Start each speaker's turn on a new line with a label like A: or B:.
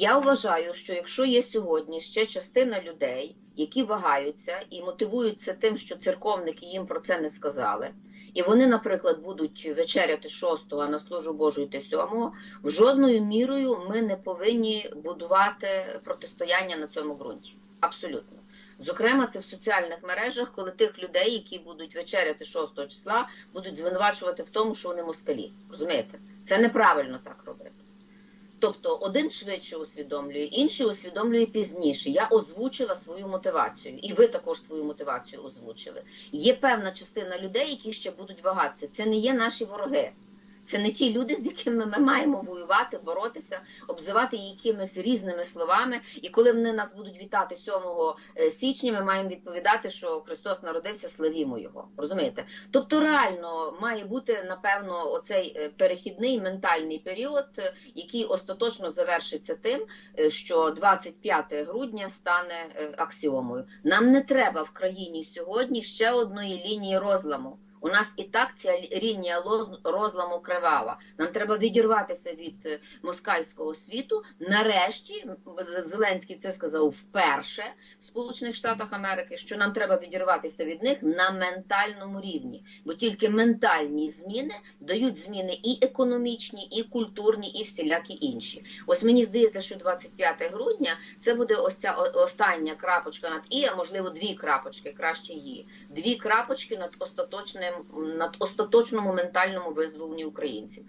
A: Я вважаю, що якщо є сьогодні ще частина людей, які вагаються і мотивуються тим, що церковники їм про це не сказали, і вони, наприклад, будуть вечеряти 6, а на службу Божу йти 7, в жодною мірою ми не повинні будувати протистояння на цьому ґрунті. Абсолютно. Зокрема, це в соціальних мережах, коли тих людей, які будуть вечеряти 6 числа, будуть звинувачувати в тому, що вони москалі. Розумієте? Це неправильно так робити. Тобто один швидше усвідомлює, інший усвідомлює пізніше. Я озвучила свою мотивацію, і ви також свою мотивацію озвучили. Є певна частина людей, які ще будуть вагатися. Це не є наші вороги. Це не ті люди, з якими ми маємо воювати, боротися, обзивати якимись різними словами. І коли вони нас будуть вітати 7 січня, ми маємо відповідати, що Христос народився, славімо його. Розумієте? Тобто, реально має бути напевно оцей е, перехідний ментальний період, е, який остаточно завершиться тим, е, що 25 грудня стане е, аксіомою. Нам не треба в країні сьогодні ще одної лінії розламу. У нас і так ця лінія розламу кривава. Нам треба відірватися від е, москальського світу. Нарешті Зеленський це сказав вперше в Сполучених Штатах Америки, що нам треба відірватися від них на ментальному рівні, бо тільки ментальні зміни дають зміни і економічні, і культурні, і всілякі інші. Ось мені здається, що 25 грудня це буде ось ця остання крапочка над і, а можливо, дві крапочки, краще її. Дві крапочки над остаточним над остаточному ментальному визволенні українців.